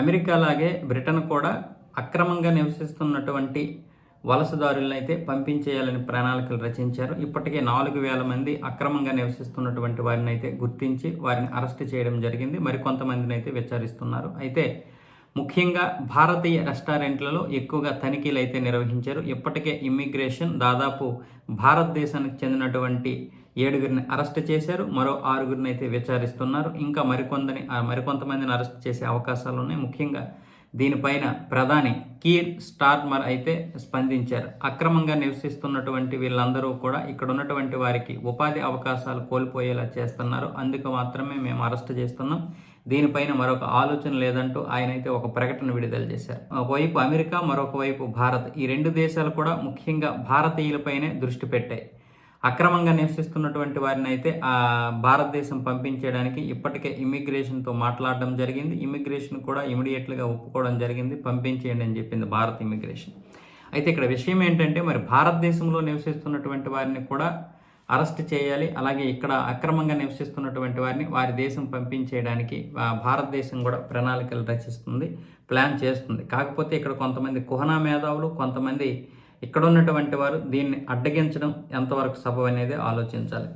America లాగే Britain కూడా అక్రమంగా నివసిస్తున్నటువంటి వలసదారులను అయితే పంపించేయాలని ప్రణాళికలు రచించారు. ఇప్పటికే నాలుగు వేల మంది అక్రమంగా నివసిస్తున్నటువంటి వారిని అయితే గుర్తించి వారిని అరెస్ట్ చేయడం జరిగింది. మరికొంతమందిని అయితే విచారిస్తున్నారు. అయితే ముఖ్యంగా భారతీయ రెస్టారెంట్లలో ఎక్కువగా తనిఖీలు అయితే నిర్వహించారు. ఇప్పటికే ఇమ్మిగ్రేషన్ దాదాపు భారతదేశానికి చెందినటువంటి ఏడుగురిని అరెస్ట్ చేశారు. మరో ఆరుగురిని అయితే విచారిస్తున్నారు. ఇంకా మరికొందని మరికొంతమందిని అరెస్ట్ చేసే అవకాశాలు ఉన్నాయి. ముఖ్యంగా దీనిపైన ప్రధాని కీర్ స్టార్మర్ అయితే స్పందించారు. అక్రమంగా నివసిస్తున్నటువంటి వీళ్ళందరూ కూడా ఇక్కడ ఉన్నటువంటి వారికి ఉపాధి అవకాశాలు కోల్పోయేలా చేస్తున్నారు. అందుకు మాత్రమే మేము అరెస్ట్ చేస్తున్నాం. దీనిపైన మరొక ఆలోచన లేదంటూ ఆయన అయితే ఒక ప్రకటన విడుదల చేశారు. ఒకవైపు అమెరికా మరొక వైపు భారత్. ఈ రెండు దేశాలు కూడా ముఖ్యంగా భారతీయులపైనే దృష్టి పెట్టాయి. అక్రమంగా నివసిస్తున్నటువంటి వారిని అయితే ఆ భారతదేశం పంపించేయడానికి ఇప్పటికే ఇమిగ్రేషన్తో మాట్లాడడం జరిగింది. ఇమిగ్రేషన్ కూడా ఇమీడియట్గా ఒప్పుకోవడం జరిగింది. పంపించేయండి అని చెప్పింది భారత్ ఇమిగ్రేషన్ అయితే ఇక్కడ విషయం ఏంటంటే మరి భారతదేశంలో నివసిస్తున్నటువంటి వారిని కూడా అరెస్ట్ చేయాలి. అలాగే ఇక్కడ అక్రమంగా నివసిస్తున్నటువంటి వారిని వారి దేశం పంపించేయడానికి భారతదేశం కూడా ప్రణాళికలు రచిస్తుంది ప్లాన్ చేస్తుంది. కాకపోతే ఇక్కడ కొంతమంది కుహనా మేధావులు కొంతమంది ఇక్కడ ఉన్నటువంటి వారు దీన్ని అడ్డగించడం ఎంతవరకు సబబు అనేది ఆలోచించాలి.